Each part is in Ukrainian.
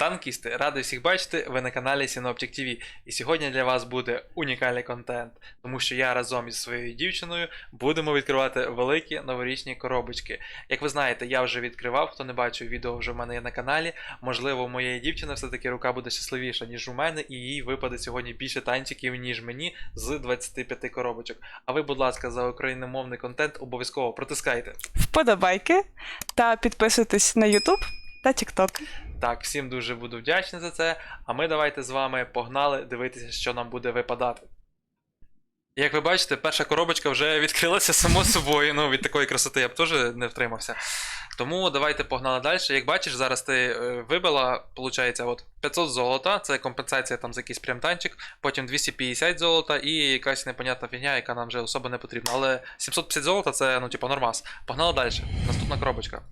Танкісти, радий всіх бачити. Ви на каналі Synoptic TV. І сьогодні для вас буде унікальний контент, тому що я разом із своєю дівчиною будемо відкривати великі новорічні коробочки. Як ви знаєте, я вже відкривав, хто не бачив відео вже в мене є на каналі. Можливо, у моєї дівчини все-таки рука буде щасливіша, ніж у мене, і їй випаде сьогодні більше танчиків, ніж мені з 25 коробочок. А ви, будь ласка, за україномовний контент обов'язково протискайте. вподобайки та підписуйтесь на YouTube та TikTok. Так, всім дуже буду вдячний за це. А ми давайте з вами погнали дивитися, що нам буде випадати. Як ви бачите, перша коробочка вже відкрилася само собою. Ну, від такої красоти я б теж не втримався. Тому давайте погнали далі. Як бачиш, зараз ти е, вибила, виходить, от 500 золота, це компенсація там за якийсь прям-танчик, потім 250 золота і якась непонятна фігня, яка нам вже особо не потрібна. Але 750 золота це, ну, типу, нормас. Погнали далі. Наступна коробочка.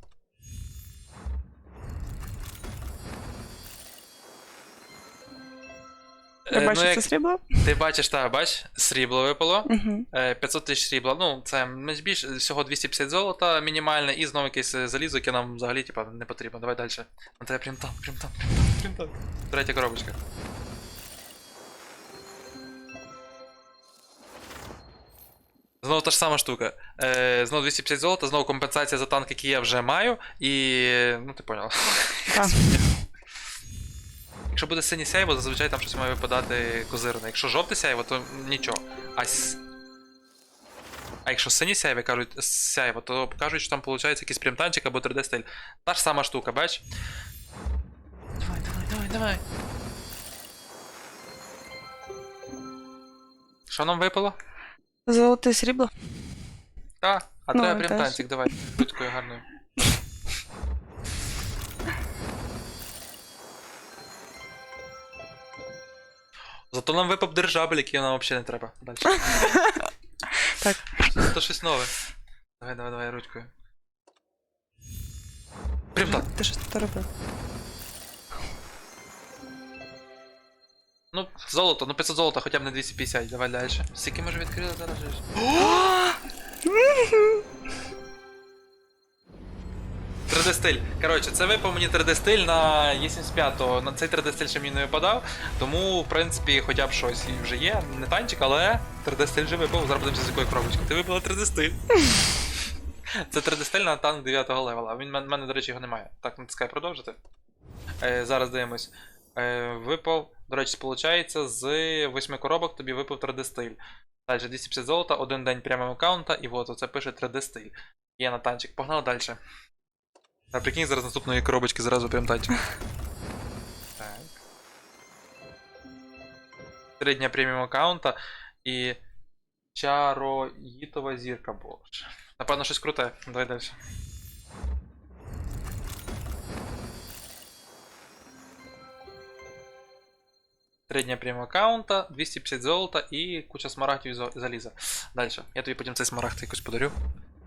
Я Е, бачу, ну, це срібло. ти бачиш, так, бач, срібло випало. Угу. Е, 500 тисяч срібла. Ну, це більш всього 250 золота мінімальне, і знову якесь е, залізо, яке нам взагалі типа, не потрібно. Давай далі. На тебе прям там, прям там, прям там, прям там. Третя коробочка. Знову та ж сама штука. Е, знову 250 золота, знову компенсація за танк, який я вже маю, і. Ну, ти поняв. Якщо буде синє сяйво, зазвичай там щось має випадати козирне. Якщо жовте сяйво, то нічого. А, с... а якщо синє сяйво, кажуть сяйво, то кажуть, що там виходить якийсь прямтанчик або 3D стиль. Та ж сама штука, бач? Давай, давай, давай, давай. Що нам випало? Золоте срібло. Та, а Ну, треба теж. прямтанчик, давай. Будь-якою гарною. Зато нам випав держабель, який нам взагалі не треба. Далі. Так. То щось нове. Давай, давай, давай, ручкою. Прям так. Ти що тут робив? Ну, золото, ну 500 золота, хоча б не 250, давай далі. Скільки ми вже відкрили зараз? 3D стиль. Коротше, це випав мені 3D стиль на E75. На цей 3D стиль ще мені не випадав. Тому, в принципі, хоча б щось і вже є. Не танчик, але 3D стиль вже випав. Зараз подивимося, з якої коробочки. Ти випала 3D стиль. Це 3D стиль на танк 9 го левела. Він в мене, до речі, його немає. Так, натискай продовжити. Е, зараз дивимось. Е, випав, до речі, виходить, з 8 коробок тобі випав 3D стиль. Далі 250 золота, один день прямого аккаунта, і от оце пише 3D стиль. Є на танчик. Погнали далі. А прикинь, зараз наступної коробочки зразу прям танчик. Так. Три дня преміум аккаунта і Чароїтова зірка боже. Напевно, щось круте. Давай далі. Три дня преміум аккаунта, 250 золота і куча смарагдів і зо- заліза. Далі. Я тобі потім цей смарагд якось подарю.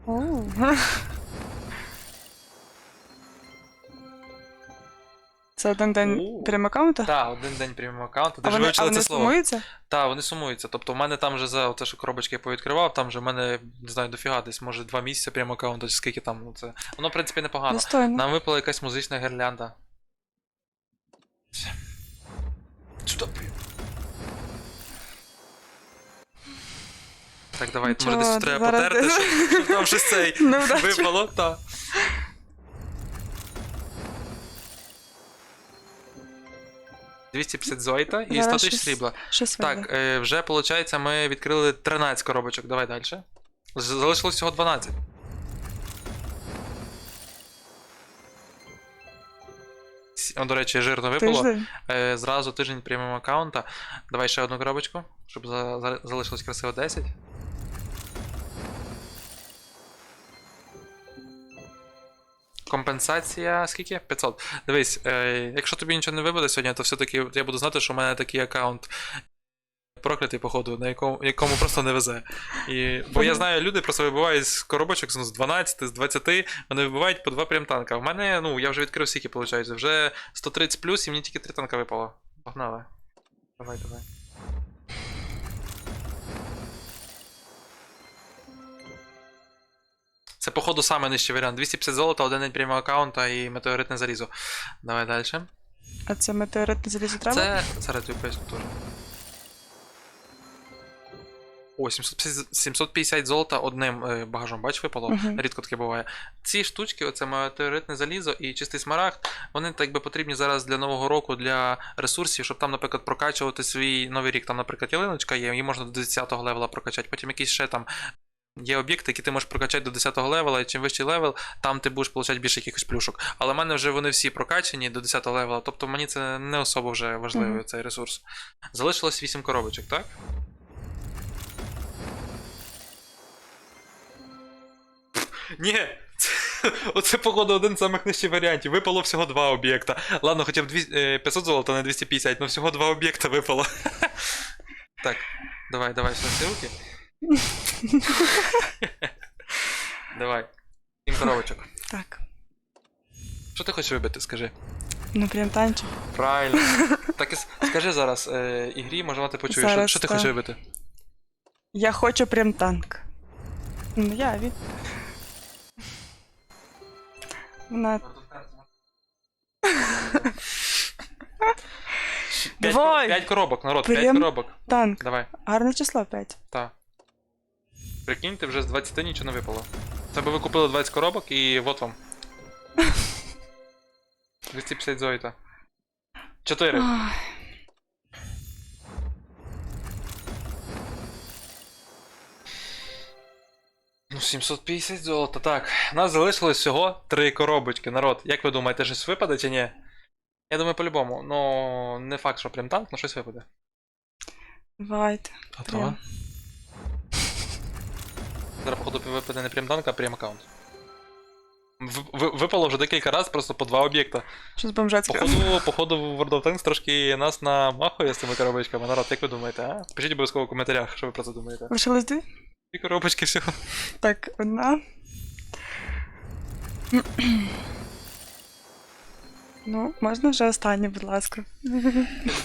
Це один день У. прям аккаунта? Так, один день преміум аккаунта. А Ти ж вони, а вони це слово. сумуються? Так, вони сумуються. Тобто, в мене там вже за те, що коробочки я повідкривав, там вже в мене, не знаю, дофіга десь, може, два місяці прямо аккаунта, чи скільки там. Ну, це... Воно, в принципі, непогано. Достойно. Нам випала якась музична гірлянда. Сюди. Так, давай, може десь треба потерти, щоб там щось цей випало, так. «250 зойта і 100 тисяч срібла. Так, е, вже виходить, ми відкрили 13 коробочок. Давай далі. Залишилось всього 12. Сі- О, до речі, жирно випало. Тиждень? Е, зразу тиждень преміум аккаунта. Давай ще одну коробочку, щоб за, за, залишилось красиво 10. Компенсація скільки? 500. Дивись, е, якщо тобі нічого не вибуде сьогодні, то все-таки я буду знати, що в мене такий аккаунт проклятий, походу, на якому, якому просто не везе. І, бо я знаю, люди просто вибивають з коробочок ну, з 12, з 20, вони вибивають по два прям танка. В мене, ну, я вже відкрив скільки, виходить, вже 130 плюс, і мені тільки 3 танка випало. Погнали. Давай, давай. Це, походу, саме нижчий варіант. 250 золота, один день прямого аккаунта і метеоритне залізо. Давай далі. А це метеоритне залізо треба? Це зараз тобі поясню теж. О, 750, 750 золота одним е, багажом, бач, випало. Мгм. Рідко таке буває. Ці штучки, оце метеоритне залізо і чистий смарагд, вони так би потрібні зараз для нового року, для ресурсів, щоб там, наприклад, прокачувати свій новий рік. Там, наприклад, ялиночка є, її можна до 10-го левела прокачати. Потім якісь ще там є об'єкти, які ти можеш прокачати до 10-го левела, і чим вищий левел, там ти будеш получати більше якихось плюшок. Але в мене вже вони всі прокачані до 10-го левела, тобто мені це не особо вже важливий Мгм. цей ресурс. Залишилось 8 коробочок, так? Ні, оце, походу, один з самих нижчих варіантів. Випало всього два об'єкта. Ладно, хоча б е, 500 золота, не 250, але всього два об'єкта випало. Так, давай, давай, сюди руки. Давай. Сім коробочок. Так. Що ти хочеш вибити, скажи? Ну прям танчик. Правильно. Так і с- скажи зараз, е, ігрі, може ти почуєш, що, Зараз, що ти так. хочеш вибити? Я хочу прям танк. Ну, я від. Вона. П'ять, Давай! п'ять коробок, народ, п'ять Прям- коробок. Танк. Давай. Гарне число 5. Так. Прикиньте, вже з 20 нічого не випало. Це би ви купили 20 коробок і вот вам. 250 зоїта. 4. Ну, 750 золота. Так. У нас залишилось всього 3 коробочки, народ. Як ви думаєте, щось випаде чи ні? Я думаю, по-любому. Ну, не факт, що прям танк, але щось випаде. Давайте. Готово. Зараз, походу, випаде не прям танк, а прям аккаунт. Випало вже декілька разів просто по два об'єкта. Щось бомжацьке. Походу, походу, World of Tanks трошки нас намахує з цими коробочками. Народ, як ви думаєте, а? Пишіть обов'язково в коментарях, що ви про це думаєте. Лишилось дві? Дві коробочки всього. Так, одна. Ну, можна вже останнє, будь ласка. Я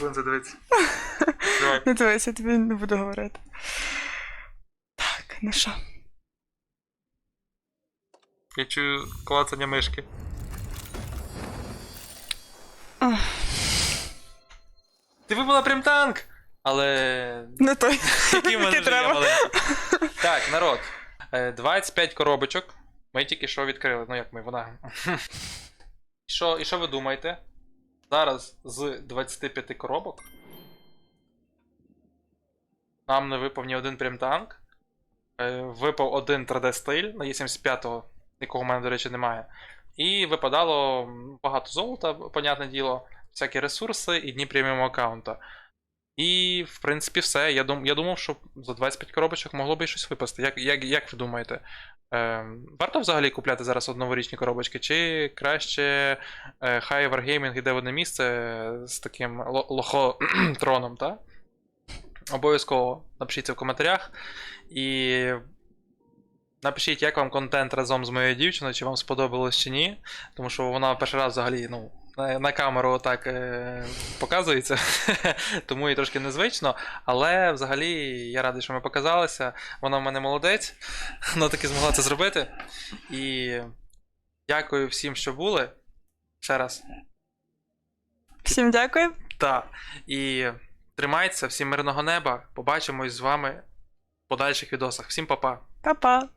буду задивитися. Не дивись, я тобі не буду говорити. Так, ну що? Я чую клацання мишки. Ти вибила прям танк! Але Не той. Який в мене треба. маленький. Так, народ. е, 25 коробочок. Ми тільки що відкрили. Ну як ми, вона. І що, і що ви думаєте? Зараз з 25 коробок. Нам не випав ні один прям танк. Е, Випав один 3D стиль на Е75, якого в мене, до речі, немає. І випадало багато золота, понятне діло, всякі ресурси і дні преміум аккаунта. І, в принципі, все. Я, дум, я думав, що за 25 коробочок могло би щось випасти. Як, як, як ви думаєте? Е, варто взагалі купляти зараз от новорічні коробочки, чи краще е, хай Wargaming йде в одне місце з таким лохотроном, так? Обов'язково напишіть це в коментарях. І напишіть, як вам контент разом з моєю дівчиною, чи вам сподобалось чи ні. Тому що вона перший раз взагалі, ну, на, на камеру так е, показується, тому їй трошки незвично. Але взагалі я радий, що ми показалися. Вона в мене молодець, вона таки змогла це зробити. І дякую всім, що були. Ще раз. Всім дякую. Так. І тримайтеся, всім мирного неба. Побачимось з вами в подальших відосах. Всім па-па. Па-па.